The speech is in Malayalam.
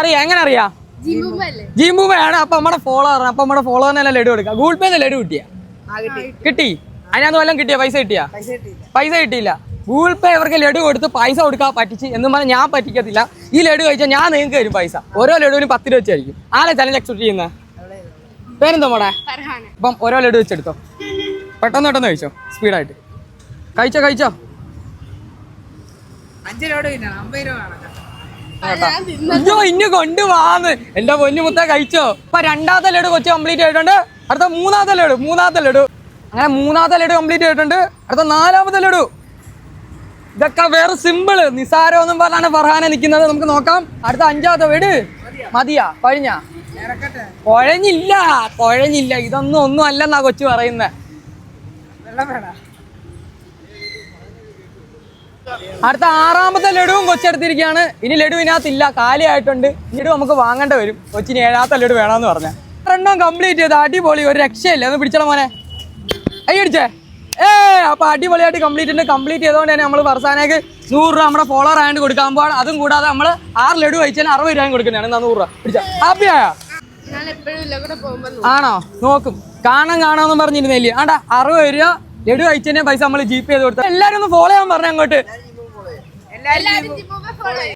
അറിയാം. എങ്ങനെ അറിയാം? ജിംബൂബയാണ് അപ്പൊ നമ്മുടെ ഫോളോവർ അപ്പൊ നമ്മുടെ ഫോളോവറിനെ ലഡു കൊടുക്കുക ഗൂഗിൾ പേ ലഡു കിട്ടിയ? കിട്ടി. അതിനകത്ത് വല്ലതും കിട്ടിയ? പൈസ കിട്ടിയ? പൈസ കിട്ടിയില്ല. ഗൂഗിൾ പേ ഇവർക്ക് ലഡു കൊടുത്ത് പൈസ കൊടുക്കാൻ പറ്റിച്ച് എന്ന് പറഞ്ഞാൽ ഞാൻ പറ്റിക്കത്തില്ല. ഈ ലഡു കഴിച്ചാൽ ഞാൻ നിങ്ങൾക്ക് തരും പൈസ. ഓരോ ലഡുവിനും പത്ത് രൂപ വെച്ചായിരിക്കും. ആളെ ചലഞ്ച് അക്സെപ്റ്റ് ചെയ്യുന്നത് പേരെന്തോ മോടെ അപ്പം ഓരോ ലഡു വെച്ചെടുത്തോ. പെട്ടെന്ന് പെട്ടെന്ന് കഴിച്ചോ. സ്പീഡായിട്ട്. കഴിച്ചോ കഴിച്ചോ. അഞ്ച് രൂപ പിന്നെ അമ്പത് രൂപ അയ്യോ ഇന്ന് കൊണ്ടുപോവാന്ന് എന്റെ പൊന്നു മുത്ത കഴിച്ചോ? ഇപ്പൊ രണ്ടാമത്തെ ലഡു കൊച്ചു കംപ്ലീറ്റ് ആയിട്ടുണ്ട്. അടുത്ത മൂന്നാമത്തെ ലഡു മൂന്നാമത്തെ ലഡു. അങ്ങനെ മൂന്നാമത്തെ ലഡു കംപ്ലീറ്റ് ആയിട്ടുണ്ട്. അടുത്ത നാലാമത്തെ ലഡു. ഇതൊക്കെ വേറെ സിമ്പിൾ നിസാരം ഒന്നും പറഞ്ഞാണ് ഫർഹാന നിൽക്കുന്നത്. നമുക്ക് നോക്കാം. അടുത്ത അഞ്ചാമത്തെ വീട്. മതിയാ. കഴിഞ്ഞ കൊഴഞ്ഞില്ല കൊഴഞ്ഞില്ല ഇതൊന്നും ഒന്നും അല്ലെന്നാ കൊച്ചു പറയുന്നത് അടുത്ത ആറാമത്തെ ലഡുവും കൊച്ചെടുത്തിരിക്കുകയാണ്. ഇനി ലഡു ഇതിനകത്തില്ല കാലിയായിട്ടുണ്ട്. ലഡു നമുക്ക് വാങ്ങേണ്ട വരും. കൊച്ചിന് ഏഴാമത്തെ ലഡു വേണമെന്ന് പറഞ്ഞ. രണ്ടും കംപ്ലീറ്റ് ചെയ്ത് അടിപൊളി ഒരു രക്ഷയില്ല. ഒന്ന് പിടിച്ചോളാം മോനെ. അയ്യ അടിച്ചേ ഏ അപ്പൊ അടിപൊളിയായിട്ട് കംപ്ലീറ്റ് ഉണ്ട്. കംപ്ലീറ്റ് ചെയ്തുകൊണ്ട് തന്നെ നമ്മൾ ഫർസാനേക്ക് നൂറ് രൂപ നമ്മുടെ ഫോളോർ ആയിട്ട് കൊടുക്കാൻ പോവാണ്. അതും കൂടാതെ നമ്മൾ ആറ് ലഡു കഴിച്ചാൽ അറുപത് രൂപയും കൊടുക്കുന്നതാണ്. എന്നാ നൂറ് രൂപ. പിടിച്ച. ഹാപ്പിയായോ ആണോ? നോക്കും. കാണാൻ കാണാമെന്ന് പറഞ്ഞിരുന്നില്ലേ ആണ്ടാ അറുപത് രൂപ ലഡു കഴിച്ചതിന്റെ പൈസ നമ്മൾ ജി പേ ചെയ്ത് കൊടുത്തു എല്ലാരും ഒന്ന് ഫോളോ ചെയ്യാൻ പറഞ്ഞ അങ്ങോട്ട്.